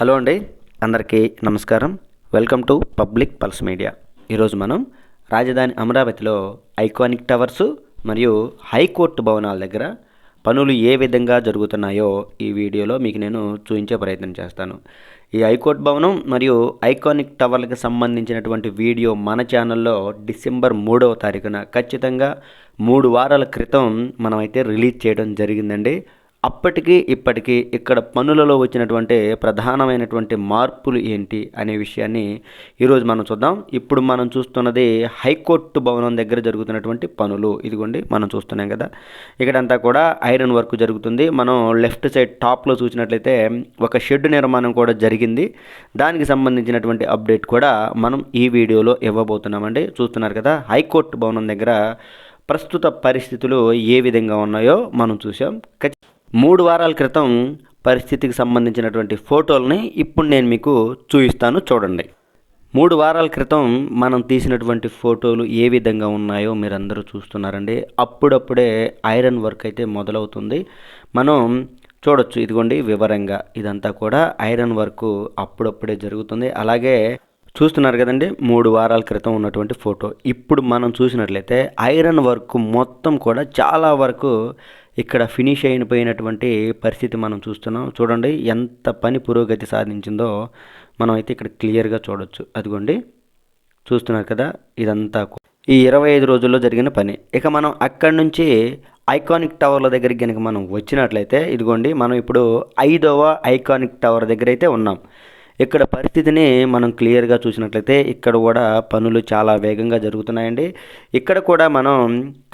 Hello అండి అందరికీ నమస్కారం. Welcome to Public Pulse Media. ఈరోజు మనం రాజధాని అమరావతిలో ఐకానిక్ టవర్స్ మరియు హైకోర్టు భవనాల దగ్గర పనులు ఏ విధంగా జరుగుతున్నాయో ఈ వీడియోలో మీకు నేను చూపించే ప్రయత్నం చేస్తాను. ఈ హైకోర్టు భవనం మరియు ఐకానిక్ టవర్లకు సంబంధించినటువంటి వీడియో మన ఛానల్లో డిసెంబర్ మూడవ తారీఖున ఖచ్చితంగా మూడు వారాల క్రితం మనమైతే రిలీజ్ చేయడం జరిగిందండి. అప్పటికీ ఇప్పటికీ ఇక్కడ పనులలో వచ్చినటువంటి ప్రధానమైనటువంటి మార్పులు ఏంటి అనే విషయాన్ని ఈరోజు మనం చూద్దాం. ఇప్పుడు మనం చూస్తున్నది హైకోర్టు భవనం దగ్గర జరుగుతున్నటువంటి పనులు. ఇదిగోండి మనం చూస్తున్నాం కదా. ఇక్కడంతా కూడా ఐరన్ వర్క్ జరుగుతుంది. మనం లెఫ్ట్ సైడ్ టాప్లో చూసినట్లయితే ఒక షెడ్ నిర్మాణం కూడా జరిగింది. దానికి సంబంధించినటువంటి అప్డేట్ కూడా మనం ఈ వీడియోలో ఇవ్వబోతున్నామండి. చూస్తున్నారు కదా హైకోర్టు భవనం దగ్గర ప్రస్తుత పరిస్థితులు ఏ విధంగా ఉన్నాయో మనం చూసాం మూడు వారాల క్రితం పరిస్థితికి సంబంధించినటువంటి ఫోటోల్ని ఇప్పుడు నేను మీకు చూపిస్తాను చూడండి. మూడు వారాల క్రితం మనం తీసినటువంటి ఫోటోలు ఏ విధంగా ఉన్నాయో మీరందరూ చూస్తున్నారండి. అప్పుడప్పుడే ఐరన్ వర్క్ అయితే మొదలవుతుంది. మనం చూడొచ్చు ఇదిగోండి వివరంగా ఇదంతా కూడా ఐరన్ వర్క్ అప్పుడప్పుడే జరుగుతుంది. అలాగే చూస్తున్నారు కదండి మూడు వారాల క్రితం ఉన్నటువంటి ఫోటో. ఇప్పుడు మనం చూసినట్లయితే ఐరన్ వర్క్ మొత్తం కూడా చాలా వరకు ఇక్కడ ఫినిష్ అయిపోయినటువంటి పరిస్థితి మనం చూస్తున్నాం. చూడండి ఎంత పని పురోగతి సాధించిందో మనం అయితే ఇక్కడ క్లియర్గా చూడొచ్చు. అదిగోండి చూస్తున్నారు కదా ఇదంతా ఈ ఇరవై ఐదు రోజుల్లో జరిగిన పని. ఇక మనం అక్కడి నుంచి ఐకానిక్ టవర్ల దగ్గరికి కనుక మనం వచ్చినట్లయితే ఇదిగోండి మనం ఇప్పుడు ఐదవ ఐకానిక్ టవర్ దగ్గర అయితే ఉన్నాం. ఇక్కడ పరిస్థితిని మనం క్లియర్గా చూసినట్లయితే ఇక్కడ కూడా పనులు చాలా వేగంగా జరుగుతున్నాయండి. ఇక్కడ కూడా మనం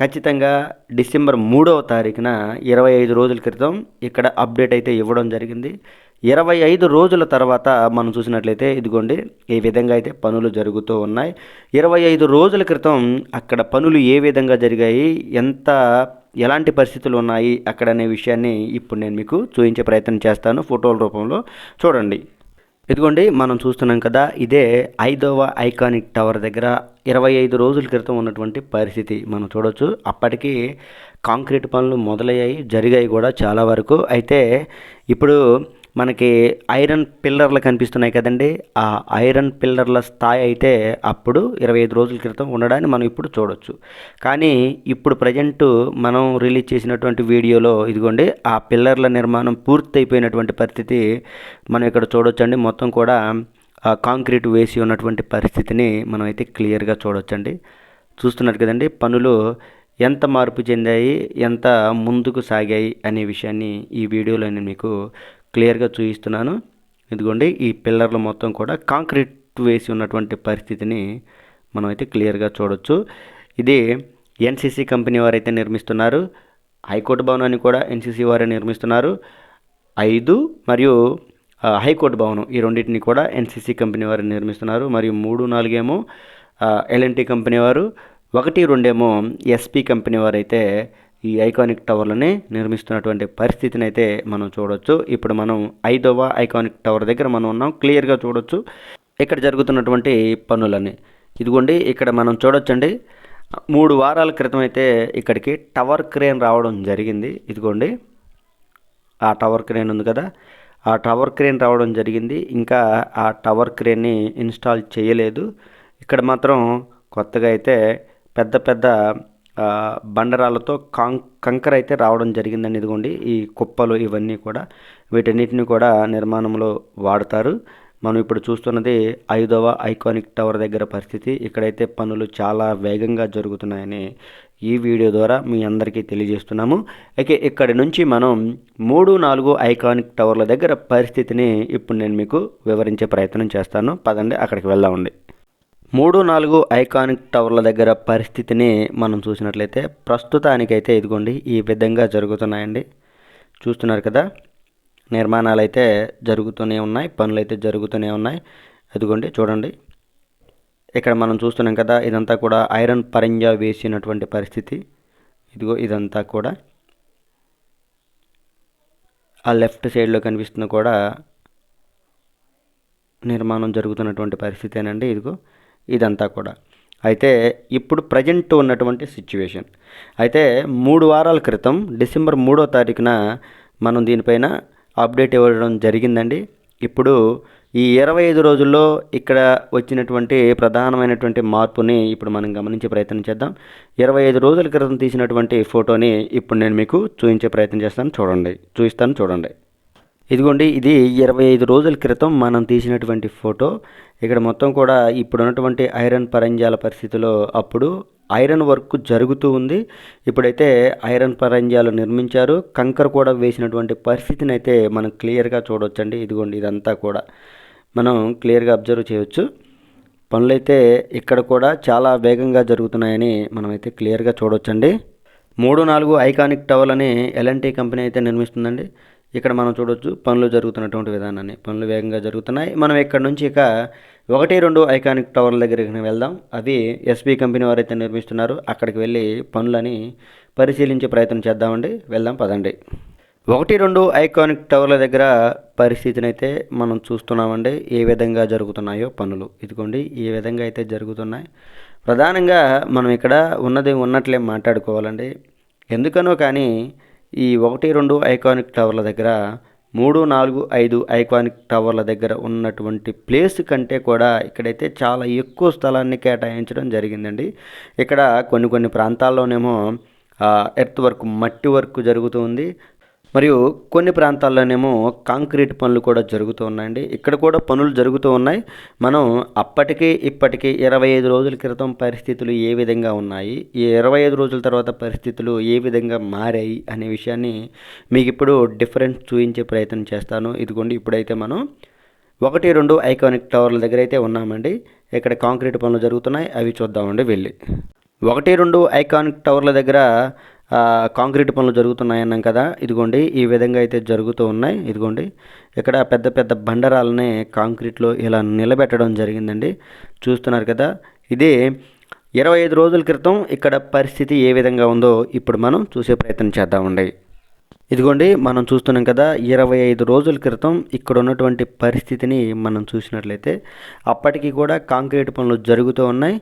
ఖచ్చితంగా డిసెంబర్ మూడవ తారీఖున ఇరవై ఐదు రోజుల క్రితం ఇక్కడ అప్డేట్ అయితే ఇవ్వడం జరిగింది. ఇరవై ఐదు రోజుల తర్వాత మనం చూసినట్లయితే ఇదిగోండి ఈ విధంగా అయితే పనులు జరుగుతూ ఉన్నాయి. ఇరవై ఐదు రోజుల క్రితం అక్కడ పనులు ఏ విధంగా జరిగాయి ఎంత ఎలాంటి పరిస్థితులు ఉన్నాయి అక్కడ అనే విషయాన్ని ఇప్పుడు నేను మీకు చూపించే ప్రయత్నం చేస్తాను. ఫోటోల రూపంలో చూడండి. ఇదిగోండి మనం చూస్తున్నాం కదా ఇదే ఐదవ ఐకానిక్ టవర్ దగ్గర ఇరవై ఐదు రోజుల క్రితం ఉన్నటువంటి పరిస్థితి. మనం చూడొచ్చు అప్పటికి కాంక్రీట్ పనులు మొదలయ్యాయి జరిగాయి కూడా చాలా వరకు. అయితే ఇప్పుడు మనకి ఐరన్ పిల్లర్లు కనిపిస్తున్నాయి కదండి. ఆ ఐరన్ పిల్లర్ల స్థాయి అయితే అప్పుడు ఇరవై ఐదు రోజుల క్రితం ఉండడాన్ని మనం ఇప్పుడు చూడొచ్చు. కానీ ఇప్పుడు ప్రజెంట్ మనం రిలీజ్ చేసినటువంటి వీడియోలో ఇదిగోండి ఆ పిల్లర్ల నిర్మాణం పూర్తయిపోయినటువంటి పరిస్థితి మనం ఇక్కడ చూడొచ్చండి. మొత్తం కూడా ఆ కాంక్రీట్ వేసి ఉన్నటువంటి పరిస్థితిని మనం అయితే క్లియర్గా చూడొచ్చండి. చూస్తున్నారు కదండి పనులు ఎంత మార్పు చెందాయి ఎంత ముందుకు సాగాయి అనే విషయాన్ని ఈ వీడియోలో నేను మీకు క్లియర్గా చూపిస్తున్నాను ఇదిగోండి ఈ పిల్లర్లు మొత్తం కూడా కాంక్రీట్ వేసి ఉన్నటువంటి పరిస్థితిని మనం అయితే క్లియర్గా చూడొచ్చు. ఇది ఎన్సీసీ కంపెనీ వారైతే నిర్మిస్తున్నారు. హైకోర్టు భవనాన్ని కూడా ఎన్సీసీ వారే నిర్మిస్తున్నారు. ఐదు మరియు హైకోర్టు భవనం ఈ రెండింటిని కూడా ఎన్సీసీ కంపెనీ వారు నిర్మిస్తున్నారు. మరియు మూడు నాలుగేమో ఎల్ఎన్టీ కంపెనీ వారు. ఒకటి రెండేమో ఎస్పీ కంపెనీ వారైతే ఈ ఐకానిక్ టవర్లని నిర్మిస్తున్నటువంటి పరిస్థితిని అయితే మనం చూడొచ్చు. ఇప్పుడు మనం ఐదవ ఐకానిక్ టవర్ దగ్గర మనం ఉన్నాం. క్లియర్గా చూడొచ్చు. ఇక్కడ జరుగుతున్నటువంటి పనులని ఇదిగోండి ఇక్కడ మనం చూడొచ్చండి. మూడు వారాల క్రితం అయితే ఇక్కడికి టవర్ క్రేన్ రావడం జరిగింది. ఇదిగోండి ఆ టవర్ క్రేన్ ఉంది కదా. ఆ టవర్ క్రేన్ రావడం జరిగింది. ఇంకా ఆ టవర్ క్రేన్ని ఇన్స్టాల్ చేయలేదు. ఇక్కడ మాత్రం కొత్తగా అయితే పెద్ద పెద్ద ఆ, బండరాలతో కాం కంకర అయితే రావడం జరిగిందండి ఇదిగోండి. ఈ కుప్పలు ఇవన్నీ కూడా వీటన్నిటిని కూడా నిర్మాణంలో వాడతారు. మనం ఇప్పుడు చూస్తున్నది ఐదవ ఐకానిక్ టవర్ దగ్గర పరిస్థితి. ఇక్కడైతే పనులు చాలా వేగంగా జరుగుతున్నాయని ఈ వీడియో ద్వారా మీ అందరికీ తెలియజేస్తున్నాము. అయితే ఇక్కడి నుంచి మనం మూడు నాలుగు ఐకానిక్ టవర్ల దగ్గర పరిస్థితిని ఇప్పుడు నేను మీకు వివరించే ప్రయత్నం చేస్తాను. పదండి అక్కడికి వెళ్దామండి. మూడు నాలుగు ఐకానిక్ టవర్ల దగ్గర పరిస్థితిని మనం చూసినట్లయితే ప్రస్తుతానికైతే ఇదిగోండి ఈ విధంగా జరుగుతున్నాయండి. చూస్తున్నారు కదా? నిర్మాణాలు అయితే జరుగుతూనే ఉన్నాయి పనులు అయితే జరుగుతూనే ఉన్నాయి. అదిగోండి చూడండి. ఇక్కడ మనం చూస్తున్నాం కదా ఇదంతా కూడా ఐరన్ పరంజా వేసినటువంటి పరిస్థితి. ఇదిగో ఇదంతా కూడా. ఆ లెఫ్ట్ సైడ్లో కనిపిస్తున్న కూడా నిర్మాణం జరుగుతున్నటువంటి పరిస్థితేనండి ఇదిగో. ఇదంతా కూడా. అయితే ఇప్పుడు ప్రజెంట్ ఉన్నటువంటి సిచ్యువేషన్. అయితే మూడు వారాల క్రితం డిసెంబర్ మూడో తారీఖున మనం దీనిపైన అప్డేట్ ఇవ్వడం జరిగిందండి. ఇప్పుడు ఈ ఇరవై ఐదు రోజుల్లో ఇక్కడ వచ్చినటువంటి ప్రధానమైనటువంటి మార్పుని ఇప్పుడు మనం గమనించే ప్రయత్నం చేద్దాం. ఇరవై ఐదు రోజుల క్రితం తీసినటువంటి ఫోటోని ఇప్పుడు నేను మీకు చూపించే ప్రయత్నం చేస్తాను. చూడండి. చూపిస్తాను చూడండి. ఇదిగోండి ఇది ఇరవై ఐదు రోజుల క్రితం మనం తీసినటువంటి ఫోటో. ఇక్కడ మొత్తం కూడా ఇప్పుడు ఉన్నటువంటి ఐరన్ పరంజాల పరిస్థితిలో అప్పుడు ఐరన్ వర్క్ జరుగుతూ ఉంది. ఇప్పుడైతే ఐరన్ పరంజాలు నిర్మించారు. కంకర కూడా వేసినటువంటి పరిస్థితిని అయితే మనం క్లియర్గా చూడవచ్చండి ఇదిగోండి ఇదంతా కూడా మనం క్లియర్గా అబ్జర్వ్ చేయవచ్చు పనులైతే ఇక్కడ కూడా చాలా వేగంగా జరుగుతున్నాయని మనమైతే క్లియర్గా చూడవచ్చండి మూడు నాలుగు ఐకానిక్ టవర్లని ఎల్ఎన్టీ కంపెనీ అయితే నిర్మిస్తుందండి. ఇక్కడ మనం చూడొచ్చు పనులు జరుగుతున్నటువంటి విధానాన్ని. పనులు వేగంగా జరుగుతున్నాయి. మనం ఇక్కడ నుంచి ఇక ఒకటి రెండు ఐకానిక్ టవర్ల దగ్గరికి వెళ్దాం. అవి ఎస్బీ కంపెనీ వారైతే నిర్మిస్తున్నారు. అక్కడికి వెళ్ళి పనులని పరిశీలించే ప్రయత్నం చేద్దామండి. వెళ్దాం పదండి. ఒకటి రెండు ఐకానిక్ టవర్ల దగ్గర పరిస్థితిని అయితే మనం చూస్తున్నామండి. ఏ విధంగా జరుగుతున్నాయో పనులు. ఇదిగోండి ఏ విధంగా అయితే జరుగుతున్నాయి. ప్రధానంగా మనం ఇక్కడ ఉన్నది ఉన్నట్లే మాట్లాడుకోవాలండి. ఎందుకనో కానీ ఈ ఒకటి రెండు ఐకానిక్ టవర్ల దగ్గర మూడు నాలుగు ఐదు ఐకానిక్ టవర్ల దగ్గర ఉన్నటువంటి ప్లేస్ కంటే కూడా ఇక్కడైతే చాలా ఎక్కువ స్థలాన్ని కేటాయించడం జరిగిందండి. ఇక్కడ కొన్ని కొన్ని ప్రాంతాల్లోనేమో ఎర్త్ వర్క్ మట్టి వర్క్ జరుగుతుంది మరియు కొన్ని ప్రాంతాల్లోనేమో కాంక్రీట్ పనులు కూడా జరుగుతూ ఉన్నాయండి. ఇక్కడ కూడా పనులు జరుగుతూ ఉన్నాయి. మనం అప్పటికీ ఇప్పటికీ ఇరవై ఐదు రోజుల క్రితం పరిస్థితులు ఏ విధంగా ఉన్నాయి? ఈ ఇరవై ఐదు రోజుల తర్వాత పరిస్థితులు ఏ విధంగా మారాయి అనే విషయాన్ని మీకు ఇప్పుడు డిఫరెన్స్ చూపించే ప్రయత్నం చేస్తాను. ఇదిగోండి ఇప్పుడైతే మనం ఒకటి రెండు ఐకానిక్ టవర్ల దగ్గర అయితే ఉన్నామండి. ఇక్కడ కాంక్రీట్ పనులు జరుగుతున్నాయి. అవి చూద్దామండి వెళ్ళి. ఒకటి రెండు ఐకానిక్ టవర్ల దగ్గర కాంక్రీట్ పనులు జరుగుతున్నాయన్నాం కదా. ఇదిగోండి ఈ విధంగా అయితే జరుగుతూ ఉన్నాయి. ఇదిగోండి ఇక్కడ పెద్ద పెద్ద బండరాలని కాంక్రీట్లో ఇలా నిలబెట్టడం జరిగిందండి. చూస్తున్నారు కదా ఇది ఇరవై ఐదు రోజుల క్రితం ఇక్కడ పరిస్థితి ఏ విధంగా ఉందో ఇప్పుడు మనం చూసే ప్రయత్నం చేద్దామండి. ఇదిగోండి మనం చూస్తున్నాం కదా ఇరవై ఐదు రోజుల క్రితం ఇక్కడ ఉన్నటువంటి పరిస్థితిని మనం చూసినట్లయితే అప్పటికి కూడా కాంక్రీట్ పనులు జరుగుతూ ఉన్నాయి.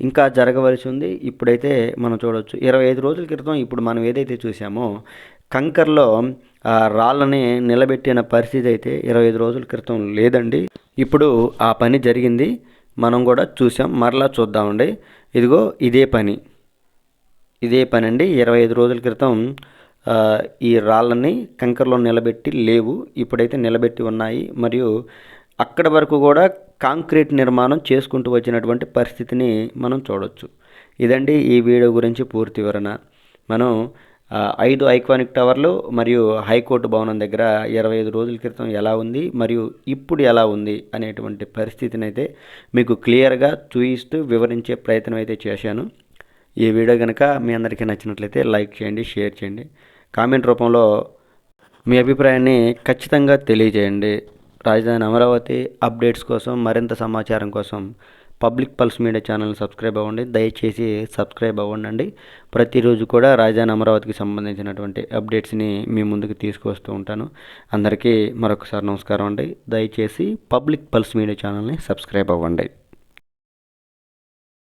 ఇంకా జరగవలసి ఉంది. ఇప్పుడైతే మనం చూడవచ్చు ఇరవై ఐదు రోజుల క్రితం ఇప్పుడు మనం ఏదైతే చూసామో కంకర్లో రాళ్ళని నిలబెట్టిన పరిస్థితి అయితే ఇరవై ఐదు రోజుల క్రితం లేదండి. ఇప్పుడు ఆ పని జరిగింది. మనం కూడా చూసాం మరలా చూద్దామండి. ఇదిగో ఇదే పని. ఇదే పని అండి ఇరవై ఐదు రోజుల క్రితం ఈ రాళ్ళని కంకర్లో నిలబెట్టి లేవు. ఇప్పుడైతే నిలబెట్టి ఉన్నాయి. మరియు అక్కడ వరకు కూడా కాంక్రీట్ నిర్మాణం చేసుకుంటూ వచ్చినటువంటి పరిస్థితిని మనం చూడవచ్చు ఇదండి ఈ వీడియో గురించి పూర్తి వివరణ. మనం ఐదు ఐకానిక్ టవర్లు మరియు హైకోర్టు భవనం దగ్గర ఇరవై ఐదు రోజుల క్రితం ఎలా ఉంది మరియు ఇప్పుడు ఎలా ఉంది అనేటువంటి పరిస్థితిని అయితే మీకు క్లియర్గా చూయిస్తూ వివరించే ప్రయత్నం అయితే చేశాను. ఈ వీడియో కనుక మీ అందరికీ నచ్చినట్లయితే లైక్ చేయండి షేర్ చేయండి. కామెంట్ రూపంలో మీ అభిప్రాయాన్ని ఖచ్చితంగా తెలియజేయండి. రాజధాని అమరావతి అప్డేట్స్ కోసం మరింత సమాచారం కోసం Public Pulse Media channel subscribe అవ్వండి. దయచేసి సబ్స్క్రైబ్ అవ్వండి ప్రతిరోజు కూడా రాజధాని అమరావతికి సంబంధించినటువంటి అప్డేట్స్ని మీ ముందుకు తీసుకొస్తూ ఉంటాను. అందరికీ మరొకసారి నమస్కారం అండి. దయచేసి పబ్లిక్ పల్స్ మీడియా ఛానల్ని సబ్స్క్రైబ్ అవ్వండి.